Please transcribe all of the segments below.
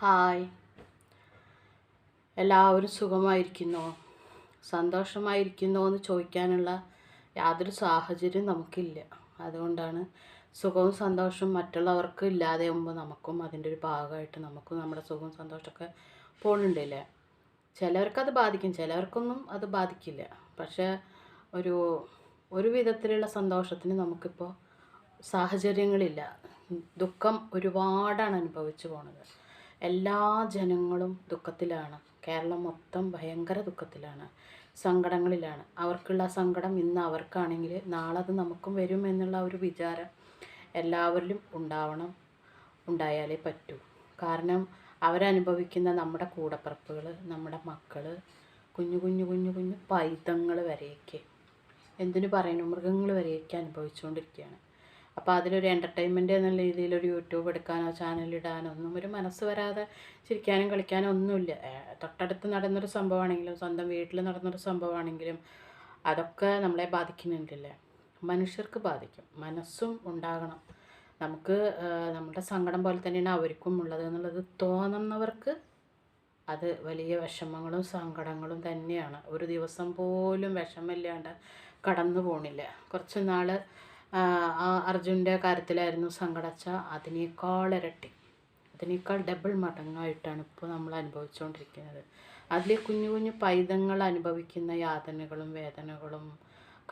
Hi. എല്ലാവരും സുഖമായിരിക്കുന്നോ? സന്തോഷമായിരിക്കുന്നോ എന്ന് ചോദിക്കാനുള്ള യാതൊരു സാഹചര്യം നമുക്കില്ല. അതുകൊണ്ടാണ് സുഖവും സന്തോഷവും മറ്റുള്ളവർക്ക് ഇല്ലാതെയാകുമ്പോൾ നമുക്കും അതിന്റെ ഒരു ഭാഗമായിട്ട് നമുക്കും നമ്മുടെ സുഖവും സന്തോഷമൊക്കെ പോകുന്നുണ്ടല്ലേ ചിലവർക്കത് ബാധിക്കും ചിലവർക്കൊന്നും അത് ബാധിക്കില്ല. പക്ഷേ ഒരു ഒരു വിധത്തിലുള്ള സന്തോഷത്തിന് നമുക്കിപ്പോൾ സാഹചര്യങ്ങളില്ല. ദുഃഖം ഒരുപാടാണ് അനുഭവിച്ചു പോണത്. എല്ലാ ജനങ്ങളും ദുഃഖത്തിലാണ്. കേരളം മൊത്തം ഭയങ്കര ദുഃഖത്തിലാണ്. സങ്കടങ്ങളിലാണ്. അവർക്കുള്ള സങ്കടം ഇന്ന് അവർക്കാണെങ്കിൽ നാളെ അത് നമുക്കും വരും എന്നുള്ള ഒരു വിചാരം എല്ലാവരിലും ഉണ്ടാവണം ഉണ്ടായാലേ പറ്റൂ. കാരണം അവരനുഭവിക്കുന്ന നമ്മുടെ കൂടപ്പിറപ്പുകൾ നമ്മുടെ മക്കൾ കുഞ്ഞു കുഞ്ഞു കുഞ്ഞു കുഞ്ഞു പൈതങ്ങൾ വരെയൊക്കെ. എന്തിനു പറയുന്നു? മൃഗങ്ങൾ വരെയൊക്കെ അനുഭവിച്ചുകൊണ്ടിരിക്കുകയാണ്. അപ്പോൾ അതിലൊരു എന്റർടൈൻമെന്റ് എന്നുള്ള രീതിയിൽ ഒരു യൂട്യൂബ് എടുക്കാനോ ചാനലിടാനോ ഒന്നും ഒരു മനസ്സ് വരാതെ ചിരിക്കാനും കളിക്കാനോ ഒന്നുമില്ല. തൊട്ടടുത്ത് നടന്നൊരു സംഭവമാണെങ്കിലും സ്വന്തം വീട്ടിൽ നടന്നൊരു സംഭവമാണെങ്കിലും അതൊക്കെ നമ്മളെ ബാധിക്കുന്നുണ്ടല്ലേ? മനുഷ്യർക്ക് ബാധിക്കും. മനസ്സും ഉണ്ടാകണം. നമുക്ക് നമ്മുടെ സങ്കടം പോലെ തന്നെയാണ് അവർക്കും ഉള്ളത് എന്നുള്ളത് തോന്നുന്നവർക്ക് അത് വലിയ വിഷമങ്ങളും സങ്കടങ്ങളും തന്നെയാണ്. ഒരു ദിവസം പോലും വിഷമമില്ലാണ്ട് കടന്നു പോണില്ല കുറച്ച് നാൾ അർജുന്റെ കാര്യത്തിലായിരുന്നു സങ്കടച്ച. അതിനേക്കാൾ ഇരട്ടി. അതിനേക്കാൾ ഡബിൾ മടങ്ങായിട്ടാണ് ഇപ്പോൾ നമ്മൾ അനുഭവിച്ചുകൊണ്ടിരിക്കുന്നത്. അതിലെ കുഞ്ഞു കുഞ്ഞു പൈതങ്ങൾ അനുഭവിക്കുന്ന യാതനകളും വേദനകളും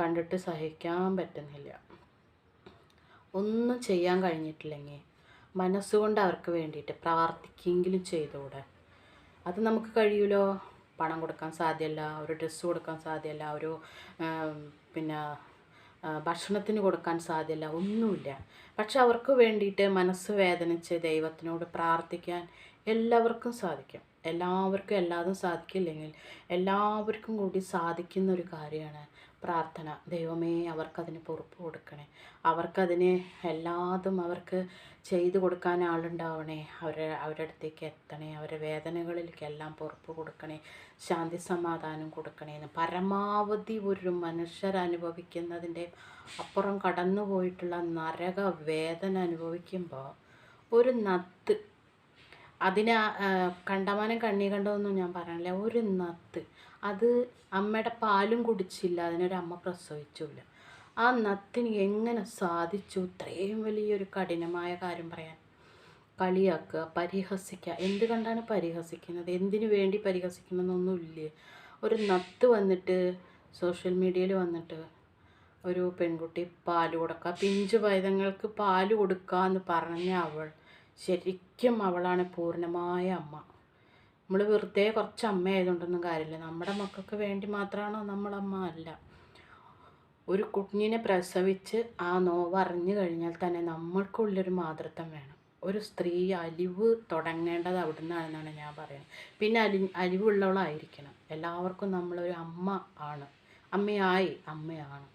കണ്ടിട്ട് സഹിക്കാൻ പറ്റുന്നില്ല. ഒന്നും ചെയ്യാൻ കഴിഞ്ഞിട്ടില്ലെങ്കിൽ മനസ്സുകൊണ്ട് അവർക്ക് വേണ്ടിയിട്ട് പ്രാർത്ഥിക്കെങ്കിലും ചെയ്തുകൂടെ? അത് നമുക്ക് കഴിയൂലോ? പണം കൊടുക്കാൻ സാധ്യമല്ല ഒരു ഡ്രസ്സ് കൊടുക്കാൻ സാധ്യമല്ല ഒരു പിന്നെ ഭക്ഷണത്തിന് കൊടുക്കാൻ സാധ്യല്ല ഒന്നുമില്ല. പക്ഷെ അവർക്ക് വേണ്ടിയിട്ട് മനസ്സ് വേദനിച്ച് ദൈവത്തിനോട് പ്രാർത്ഥിക്കാൻ എല്ലാവർക്കും സാധിക്കും. എല്ലാവർക്കും എല്ലാതും സാധിക്കില്ലെങ്കിൽ എല്ലാവർക്കും കൂടി സാധിക്കുന്ന ഒരു കാര്യമാണ് പ്രാർത്ഥന. ദൈവമേ അവർക്കതിന് പൊറുപ്പ് കൊടുക്കണേ. അവർക്കതിന് എല്ലാതും അവർക്ക് ചെയ്തു കൊടുക്കാൻ ആളുണ്ടാവണേ. അവരെ അവരുടെ അടുത്തേക്ക് എത്തണേ. അവരുടെ വേദനകളിലേക്കെല്ലാം പൊറുപ്പ് കൊടുക്കണേ. ശാന്തി സമാധാനം കൊടുക്കണേ എന്ന്. പരമാവധി ഒരു മനുഷ്യരനുഭവിക്കുന്നതിന്റെ അപ്പുറം കടന്നു പോയിട്ടുള്ള നരക വേദന അനുഭവിക്കുമ്പോൾ ഒരു നത്ത് അതിനെ കണ്ടമാനം കണ്ണി കണ്ടതൊന്നും ഞാൻ പറയണില്ല ഒരു നത്ത് അത് അമ്മയുടെ പാലും കുടിച്ചില്ല അതിനൊരു അമ്മ പ്രസവിച്ചില്ല. ആ നത്തിന് എങ്ങനെ സാധിച്ചു? ഇത്രയും വലിയൊരു കഠിനമായ കാര്യം പറയാൻ. കളിയാക്കുക പരിഹസിക്കുക. എന്ത് കണ്ടാണ് പരിഹസിക്കുന്നത്? എന്തിനു വേണ്ടി പരിഹസിക്കുന്നതൊന്നുമില്ലേ ഒരു നത്ത് വന്നിട്ട് സോഷ്യൽ മീഡിയയിൽ വന്നിട്ട് ഒരു പെൺകുട്ടി പാൽ കൊടുക്കുക. പിഞ്ചു പൈതങ്ങൾക്ക് പാൽ കൊടുക്കുക എന്ന് പറഞ്ഞ അവൾ ശരിക്കും അവളാണ് പൂർണമായ അമ്മ. നമ്മൾ വെറുതെ കുറച്ച് അമ്മ ആയതുകൊണ്ടൊന്നും കാര്യമില്ല. നമ്മുടെ മക്കൾക്ക് വേണ്ടി മാത്രമാണോ നമ്മളമ്മ അല്ല. ഒരു കുഞ്ഞിനെ പ്രസവിച്ച് ആ നോവ് അറിഞ്ഞു കഴിഞ്ഞാൽ തന്നെ നമ്മൾക്കുള്ളൊരു മാതൃത്വം വേണം. ഒരു സ്ത്രീ അലിവ് തുടങ്ങേണ്ടത് അവിടെ നിന്നാണെന്നാണ് ഞാൻ പറയുന്നത്. പിന്നെ അലി അലിവുള്ളവളായിരിക്കണം. എല്ലാവർക്കും നമ്മളൊരു അമ്മ ആണ്. അമ്മയായി അമ്മയാണ്.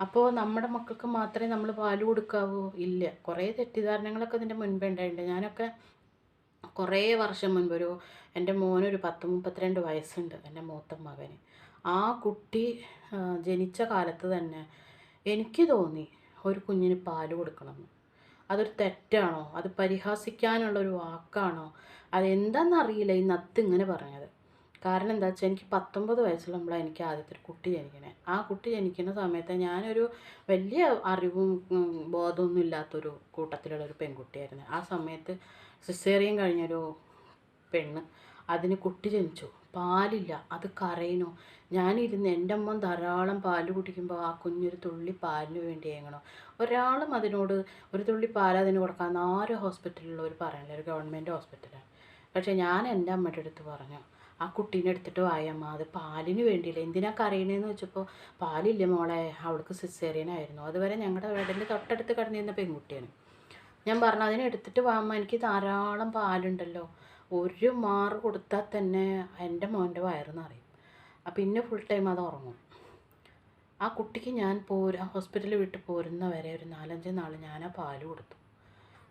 അപ്പോൾ നമ്മുടെ മക്കൾക്ക് മാത്രമേ നമ്മൾ പാൽ കൊടുക്കാവൂ? ഇല്ല. കുറേ തെറ്റിദ്ധാരണകളൊക്കെ ഇതിന്റെ മുൻപേ ഉണ്ടായിട്ടുണ്ട്. ഞാനൊക്കെ കുറേ വർഷം മുൻപ് ഒരു എന്റെ മോനൊരു പത്ത് മുപ്പത്തിരണ്ട് വയസ്സുണ്ട് എന്റെ മൂത്ത മകന്. ആ കുട്ടി ജനിച്ച കാലത്ത് തന്നെ എനിക്ക് തോന്നി ഒരു കുഞ്ഞിന് പാൽ കൊടുക്കണമെന്ന്. അതൊരു തെറ്റാണോ? അത് പരിഹാസിക്കാനുള്ള ഒരു വാക്കാണോ? അതെന്താണെന്നറിയില്ല ഈ നത്ത് ഇങ്ങനെ പറഞ്ഞത്. കാരണം എന്താ വെച്ചാൽ എനിക്ക് പത്തൊമ്പത് വയസ്സുള്ളപ്പോൾ എനിക്ക് ആദ്യത്തെ ഒരു കുട്ടി ജനിക്കണേ. ആ കുട്ടി ജനിക്കുന്ന സമയത്ത് ഞാനൊരു വലിയ അറിവും ബോധമൊന്നും ഇല്ലാത്തൊരു കൂട്ടത്തിലുള്ള ഒരു പെൺകുട്ടിയായിരുന്നു. ആ സമയത്ത് സിസേറിയൻ കഴിഞ്ഞൊരു പെണ്ണ് അതിന് കുട്ടി ജനിച്ചു. പാലില്ല. അത് കരയണു ഞാനിരുന്ന് എന്റെ അമ്മ ധാരാളം പാൽ കുടിക്കുമ്പോൾ ആ കുഞ്ഞൊരു തുള്ളി പാലിന് വേണ്ടി ഏങ്ങണം. ഒരാളും അതിനോട് ഒരു തുള്ളി പാൽ അതിന് കൊടുക്കാൻ ആരും ഹോസ്പിറ്റലിലുള്ളവർ പറയണില്ല ഒരു ഗവൺമെന്റ് ഹോസ്പിറ്റലാണ്. പക്ഷേ ഞാൻ എന്റെ അമ്മയുടെ അടുത്ത് പറഞ്ഞു ആ കുട്ടീനെ എടുത്തിട്ട് വായമ്മ അത് പാലിന് വേണ്ടിയില്ല. എന്തിനാ കരയണേന്ന് വെച്ചപ്പോൾ പാലില്ല മോളെ. അവൾക്ക് സിസേറിയനായിരുന്നു അതുവരെ ഞങ്ങളുടെ വീടിന്റെ തൊട്ടടുത്ത് കിടന്നിരുന്ന പെൺകുട്ടിയാണ്. ഞാൻ പറഞ്ഞു അതിനെ എടുത്തിട്ട് വാമ്മ എനിക്ക് ധാരാളം പാലുണ്ടല്ലോ. ഒരു മാറ് കൊടുത്താൽ തന്നെ എന്റെ മോന്റെ വയറ് നിറയും. പിന്നെ ഫുൾ ടൈം അത് ഉറങ്ങും. ആ കുട്ടിക്ക് ഞാൻ പോരാ ഹോസ്പിറ്റലിൽ വിട്ട് പോരുന്ന വരെ ഒരു നാലഞ്ച് നാൾ ഞാൻ ആ പാൽ കൊടുത്തു.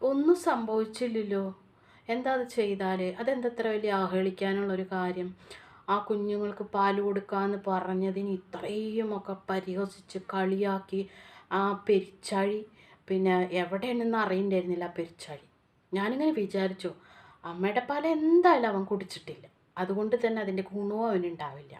ഒന്നും സംഭവിച്ചില്ലല്ലോ. എന്താ അത് ചെയ്താൽ അതെന്തത്ര വലിയ ആഹ്ളിക്കാനുള്ളൊരു കാര്യം? ആ കുഞ്ഞുങ്ങൾക്ക് പാൽ കൊടുക്കാമെന്ന് പറഞ്ഞതിന് ഇത്രയും ഒക്കെ പരിഹസിച്ച് കളിയാക്കി ആ പെരിച്ചാഴി പിന്നെ എവിടെയാണെന്ന് അറിയണ്ടായിരുന്നില്ല ആ പെരിച്ചാഴി. ഞാനിങ്ങനെ വിചാരിച്ചു അമ്മയുടെ പാല എന്തായാലും അവൻ കുടിച്ചിട്ടില്ല. അതുകൊണ്ട് തന്നെ അതിന്റെ ഗുണവും അവനുണ്ടാവില്ല.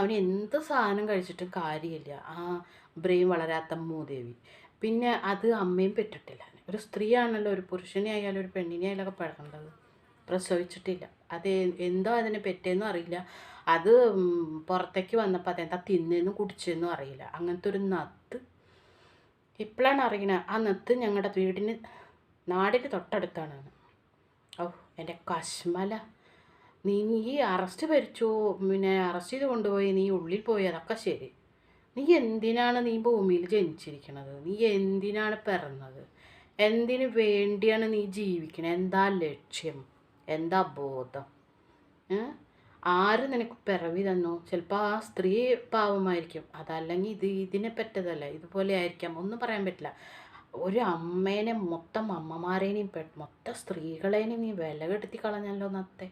അവന് എന്ത് സാധനം കഴിച്ചിട്ടും കാര്യമില്ല. ആ ബ്രെയിൻ വളരാത്ത മൂദേവി. പിന്നെ അത് അമ്മയും പെറ്റിട്ടില്ല. ഒരു സ്ത്രീയാണല്ലോ ഒരു പുരുഷനെ ആയാലും ഒരു പെണ്ണിനെ ആയാലും ഒക്കെ പ്രസവിച്ചിട്ടില്ല. അത് എന്തോ അതിനെ പെറ്റേന്നും അറിയില്ല. അത് പുറത്തേക്ക് വന്നപ്പോൾ അതെന്താ തിന്നെന്നും കുടിച്ചെന്നും അറിയില്ല. അങ്ങനത്തെ ഒരു നത്ത് ഇപ്പോഴാണ് അറിയണത് ആ നെത്ത് ഞങ്ങളുടെ വീടിന് നാടിന് തൊട്ടടുത്താണ് ഓ എന്റെ കശ്മല. നീ ഈ അറസ്റ്റ് ഭരിച്ചു? പിന്നെ അറസ്റ്റ് ചെയ്ത് കൊണ്ടുപോയി നീ ഉള്ളിൽ പോയി അതൊക്കെ ശരി. നീ എന്തിനാണ് നീ ഭൂമിയിൽ ജനിച്ചിരിക്കുന്നത് നീ എന്തിനാണ് പിറന്നത്? എന്തിനു വേണ്ടിയാണ് നീ ജീവിക്കണത് എന്താ ലക്ഷ്യം? എന്താ ബോധം? ആര് നിനക്ക് പിറവി തന്നു? ചിലപ്പോൾ ആ സ്ത്രീ പാവമായിരിക്കും. അതല്ലെങ്കിൽ ഇത് ഇതിനെ പറ്റതല്ല ഇതുപോലെ ആയിരിക്കാം. ഒന്നും പറയാൻ പറ്റില്ല. ഒരു അമ്മേനെ മൊത്തം അമ്മമാരേനെയും മൊത്തം സ്ത്രീകളേനെയും നീ വില കളഞ്ഞല്ലോ നത്തെ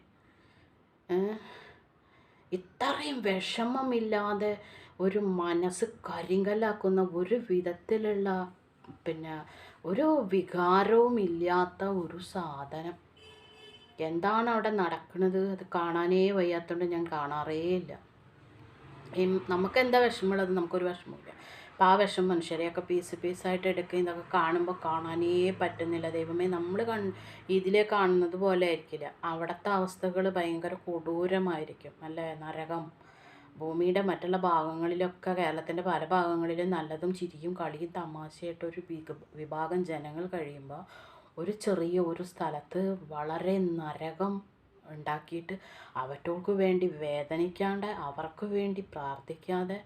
ഇത്രയും വിഷമമില്ലാതെ ഒരു മനസ്സ് കരിങ്കല്ലാക്കുന്ന ഒരു വിധത്തിലുള്ള പിന്നെ ഒരു വികാരവും ഇല്ലാത്ത ഒരു സാധനം. എന്താണ് അവിടെ നടക്കുന്നത് അത് കാണാനേ വയ്യാത്തതുകൊണ്ട് ഞാൻ കാണാറേ ഇല്ല. നമുക്ക് എന്താ വിഷമമുള്ളത്? നമുക്കൊരു വിഷമമില്ല അപ്പോൾ ആ വിഷം മനുഷ്യരെയൊക്കെ പീസ് പീസായിട്ട് എടുക്കുകയും ഇതൊക്കെ കാണുമ്പോൾ കാണാനേ പറ്റുന്നില്ല. ദൈവമേ നമ്മൾ കൺ ഇതിലെ കാണുന്നത് പോലെ ആയിരിക്കില്ല. അവിടുത്തെ അവസ്ഥകൾ ഭയങ്കര കൊടൂരമായിരിക്കും അല്ലേ? നരകം. ഭൂമിയുടെ മറ്റുള്ള ഭാഗങ്ങളിലൊക്കെ കേരളത്തിന്റെ പല ഭാഗങ്ങളിലും നല്ലതും ചിരിയും കളിയും തമാശയായിട്ടൊരു വിഭാഗം ജനങ്ങൾ കഴിയുമ്പോൾ ഒരു ചെറിയ ഒരു സ്ഥലത്ത് വളരെ നരകം ഉണ്ടാക്കിയിട്ട് അവറ്റോൾക്ക് വേണ്ടി വേദനിക്കാണ്ട് അവർക്ക് വേണ്ടി പ്രാർത്ഥിക്കാതെ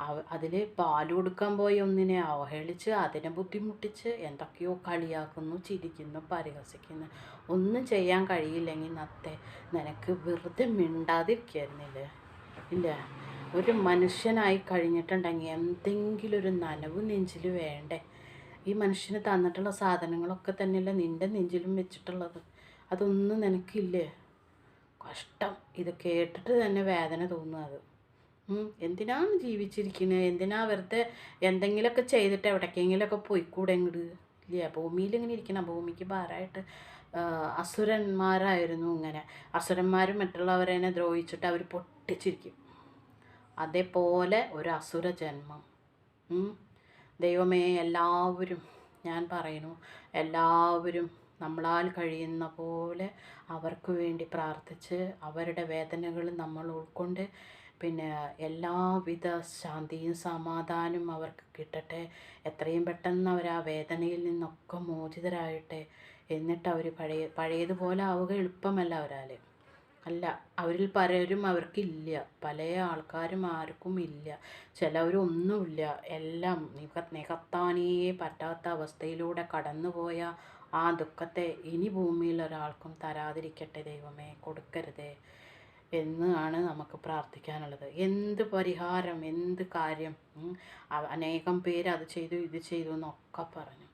അവ അതിൽ പാൽ കൊടുക്കാൻ പോയി ഒന്നിനെ അവഹേളിച്ച് അതിനെ ബുദ്ധിമുട്ടിച്ച് എന്തൊക്കെയോ കളിയാക്കുന്നു ചിരിക്കുന്നു പരിഹസിക്കുന്നു. ഒന്നും ചെയ്യാൻ കഴിയില്ലെങ്കിൽ നത്തെ നിനക്ക് വെറുതെ മിണ്ടാതിരിക്കായിരുന്നില്ലേ ഇല്ല? ഒരു മനുഷ്യനായി കഴിഞ്ഞിട്ടുണ്ടെങ്കിൽ എന്തെങ്കിലും ഒരു നനവ് നെഞ്ചിൽ വേണ്ടേ? ഈ മനുഷ്യന് തന്നിട്ടുള്ള സാധനങ്ങളൊക്കെ തന്നെയല്ല നിന്റെ നെഞ്ചിലും വെച്ചിട്ടുള്ളത്? അതൊന്നും നിനക്കില്ലേ? കഷ്ടം. ഇത് കേട്ടിട്ട് തന്നെ വേദന തോന്നുന്നത് എന്തിനാണ് ജീവിച്ചിരിക്കുന്നത് എന്തിനാ വെറുതെ എന്തെങ്കിലുമൊക്കെ ചെയ്തിട്ട് എവിടേക്കെങ്കിലുമൊക്കെ പോയിക്കൂടെ ഇങ്ങോട്ട് ഇല്ല? ഭൂമിയിൽ ഇങ്ങനെ ഇരിക്കണം. ഭൂമിക്ക് ഭാരമായിട്ട് അസുരന്മാരായിരുന്നു ഇങ്ങനെ. അസുരന്മാരും മറ്റുള്ളവരെ ദ്രോഹിച്ചിട്ട് അവർ പൊട്ടിച്ചിരിക്കും. അതേപോലെ ഒരു അസുര ജന്മം ദൈവമേ എല്ലാവരും ഞാൻ പറയുന്നു എല്ലാവരും നമ്മളാൽ കഴിയുന്ന പോലെ അവർക്ക് വേണ്ടി പ്രാർത്ഥിച്ച് അവരുടെ വേദനകൾ നമ്മൾ ഉൾക്കൊണ്ട് പിന്നെ എല്ലാവിധ ശാന്തിയും സമാധാനവും അവർക്ക് കിട്ടട്ടെ. എത്രയും പെട്ടെന്ന് അവർ ആ വേദനയിൽ നിന്നൊക്കെ മോചിതരായിട്ടെ എന്നിട്ട് അവർ പഴയ പഴയതുപോലെ ആവുക എളുപ്പമല്ല അവരാൽ. അല്ല അവരിൽ പലരും അവർക്കില്ല. പല ആൾക്കാരും ആർക്കും ഇല്ല. ചിലവരൊന്നുമില്ല. എല്ലാം നിക നികത്താനേ പറ്റാത്ത അവസ്ഥയിലൂടെ കടന്നുപോയ ആ ദുഃഖത്തെ ഇനി ഭൂമിയിൽ ഒരാൾക്കും തരാതിരിക്കട്ടെ ദൈവമേ. കൊടുക്കരുതേ എന്നാണ് നമുക്ക് പ്രാർത്ഥിക്കാനുള്ളത്. എന്ത് പരിഹാരം എന്ത് കാര്യം അനേകം പേര് അത് ചെയ്തു ഇത് ചെയ്തു എന്നൊക്കെ പറഞ്ഞു.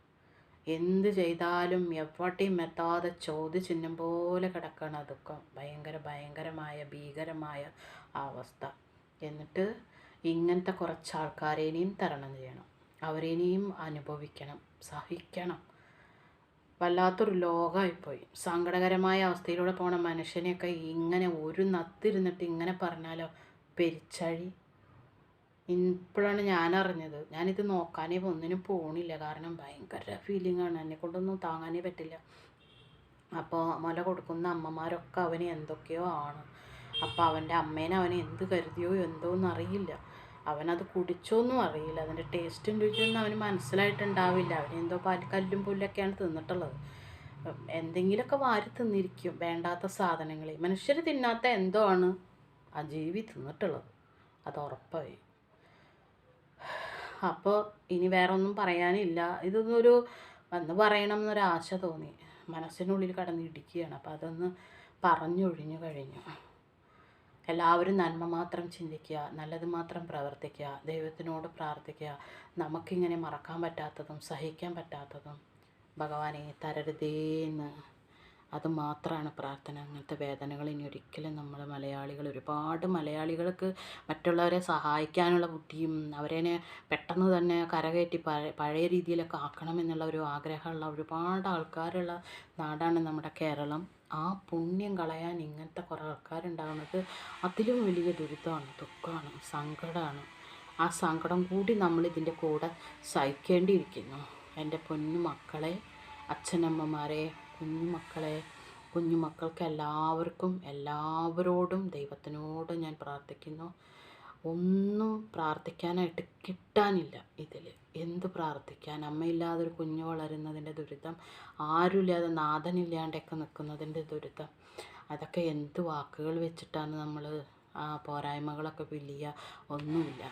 എന്ത് ചെയ്താലും എവിടെയും എത്താതെ ചോദ്യചിഹ്നം പോലെ കിടക്കണം ദുഃഖം. ഭയങ്കര ഭയങ്കരമായ ഭീകരമായ അവസ്ഥ. എന്നിട്ട് ഇങ്ങനത്തെ കുറച്ച് ആൾക്കാരേനെയും തരണം ചെയ്യണം. അവരിനിയും അനുഭവിക്കണം സഹിക്കണം. വല്ലാത്തൊരു ലോകമായിപ്പോയി സങ്കടകരമായ അവസ്ഥയിലൂടെ പോണ മനുഷ്യനെയൊക്കെ ഇങ്ങനെ ഒരു നത്തിരുന്നിട്ട് ഇങ്ങനെ പറഞ്ഞാലോ? പെരിച്ചഴി. ഇപ്പോഴാണ് ഞാൻ അറിഞ്ഞത് ഞാനിത് നോക്കാനേ ഒന്നിനും പോണില്ല. കാരണം ഭയങ്കര ഫീലിംഗാണ് എന്നെ കൊണ്ടൊന്നും താങ്ങാനേ പറ്റില്ല. അപ്പോൾ മുല കൊടുക്കുന്ന അമ്മമാരൊക്കെ അവന് എന്തൊക്കെയോ ആണ്. അപ്പോൾ അവന്റെ അമ്മേനെ അവനെ എന്ത് കരുതിയോ എന്തോന്നും അറിയില്ല. അവനത് കുടിച്ചോന്നും അറിയില്ല. അതിന്റെ ടേസ്റ്റും രുചിയൊന്നും അവന് മനസ്സിലായിട്ടുണ്ടാവില്ല. അവനെന്തോ പാൽ കല്ലും പുല്ലൊക്കെയാണ് തിന്നിട്ടുള്ളത്. എന്തെങ്കിലുമൊക്കെ വാരി തിന്നിരിക്കും. വേണ്ടാത്ത സാധനങ്ങൾ മനുഷ്യർ തിന്നാത്ത എന്തോ ആണ് ആ ജീവി തിന്നിട്ടുള്ളത്. അത് ഉറപ്പായി. അപ്പോൾ ഇനി വേറെ ഒന്നും പറയാനില്ല ഇതൊന്നൊരു വന്ന് പറയണം എന്നൊരാശ തോന്നി. മനസ്സിനുള്ളിൽ കടന്ന് ഇടിക്കുകയാണ്. അപ്പോൾ അതൊന്ന് പറഞ്ഞൊഴിഞ്ഞു കഴിഞ്ഞു. എല്ലാവരും നന്മ മാത്രം ചിന്തിക്കുക നല്ലത് മാത്രം പ്രവർത്തിക്കുക ദൈവത്തിനോട് പ്രാർത്ഥിക്കുക നമുക്കിങ്ങനെ മറക്കാൻ പറ്റാത്തതും സഹിക്കാൻ പറ്റാത്തതും ഭഗവാനെ തരരുതേന്ന്. അത് മാത്രമാണ് പ്രാർത്ഥന. അങ്ങനത്തെ വേദനകൾ ഇനി ഒരിക്കലും നമ്മൾ മലയാളികൾ ഒരുപാട് മലയാളികൾക്ക് മറ്റുള്ളവരെ സഹായിക്കാനുള്ള ബുദ്ധിയും അവരെ പെട്ടെന്ന് തന്നെ കരകയറ്റി പഴയ രീതിയിലൊക്കെ ആക്കണം എന്നുള്ള ഒരു ആഗ്രഹമുള്ള ഒരുപാട് ആൾക്കാരുള്ള നാടാണ് നമ്മുടെ കേരളം. ആ പുണ്യം കളയാൻ ഇങ്ങനത്തെ കുറേ ആൾക്കാരുണ്ടാകുന്നത് അതിലും വലിയ ദുരിതമാണ് ദുഃഖമാണ് സങ്കടമാണ്. ആ സങ്കടം കൂടി നമ്മൾ ഇതിന്റെ കൂടെ സഹിക്കേണ്ടിയിരിക്കുന്നു. എന്റെ പൊന്നു മക്കളെ അച്ഛനമ്മമാരെ കുഞ്ഞു മക്കളെ കുഞ്ഞു എല്ലാവർക്കും എല്ലാവരോടും ദൈവത്തിനോട് ഞാൻ പ്രാർത്ഥിക്കുന്നു. ഒന്നും പ്രാർത്ഥിക്കാനായിട്ട് കിട്ടാനില്ല ഇതിൽ എന്ത് പ്രാർത്ഥിക്കാൻ? അമ്മയില്ലാതെ ഒരു കുഞ്ഞ് വളരുന്നതിന്റെ ദുരിതം ആരുമില്ലാതെ നാഥനില്ലാണ്ടൊക്കെ നിൽക്കുന്നതിന്റെ ദുരിതം. അതൊക്കെ എന്ത് വാക്കുകൾ വെച്ചിട്ടാണ് നമ്മൾ ആ പോരായ്മകളൊക്കെ വലിയ ഒന്നുമില്ല.